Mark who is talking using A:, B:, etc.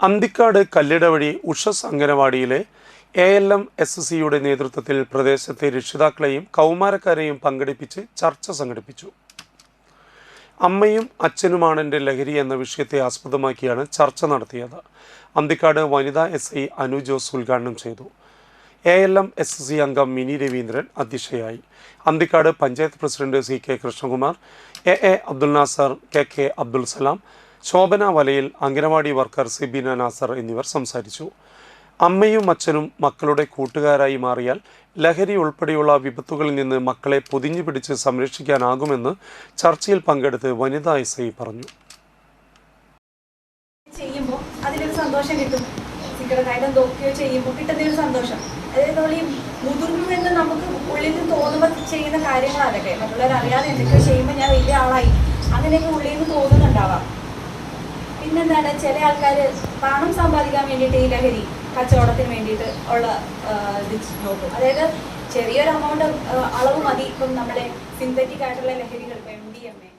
A: അന്തിക്കാട് കല്ലിട വഴി ഉഷസ് അംഗനവാടിയിലെ A L M S സിയുടെ നേതൃത്വത്തിൽ പ്രദേശത്തെ രക്ഷിതാക്കളെയും കൗമാരക്കാരെയും പങ്കെടുപ്പിച്ച് ചർച്ച സംഘടിപ്പിച്ചു. അമ്മയും അച്ഛനുമാണ് എന്റെ ലഹരി എന്ന വിഷയത്തെ ആസ്പദമാക്കിയാണ് ചർച്ച നടത്തിയത്. അന്തിക്കാട് വനിതാ എസ് ഐ അനു ജോസ് ഉദ്ഘാടനം ചെയ്തു. A L M S C അംഗം മിനി രവീന്ദ്രൻ അധ്യക്ഷയായി. Anthikad panchayat president C K Krishnakumar A A Abdul Nasar K K Abdul Salam Shobhana Valayil anganwadi worker സിബിന Nasar എന്നിവർ സംസാരിച്ചു. അമ്മയും അച്ഛനും മക്കളുടെ കൂട്ടുകാരായി മാറിയാൽ ലഹരി ഉൾപ്പെടെയുള്ള വിപത്തുകളിൽ നിന്ന് മക്കളെ പൊതിഞ്ഞു പിടിച്ച് സംരക്ഷിക്കാനാകുമെന്ന് ചർച്ചയിൽ പങ്കെടുത്ത് വനിതാ എസ് ഐ പറഞ്ഞു.
B: ചെയ്യുമ്പോൾ സന്തോഷം കിട്ടും. ചെയ്യുമ്പോൾ സന്തോഷം. നമുക്ക് ഉള്ളിൽ ചെയ്യുമ്പോൾ ഞാൻ വലിയ ആളായി. അങ്ങനെയൊക്കെ ഉള്ളിൽ നിന്ന് തോന്നുന്നുണ്ടാവാം. പിന്നെന്താണ് ചില ആൾക്കാർ പണം സമ്പാദിക്കാൻ വേണ്ടിയിട്ട് ഈ ലഹരി കച്ചവടത്തിന് വേണ്ടിയിട്ട് ഉള്ള നോക്കും. അതായത് ചെറിയൊരു എമൗണ്ട് അളവ് മതി. ഇപ്പം നമ്മുടെ സിന്തറ്റിക് ആയിട്ടുള്ള ലഹരികൾ എം ഡി എം എ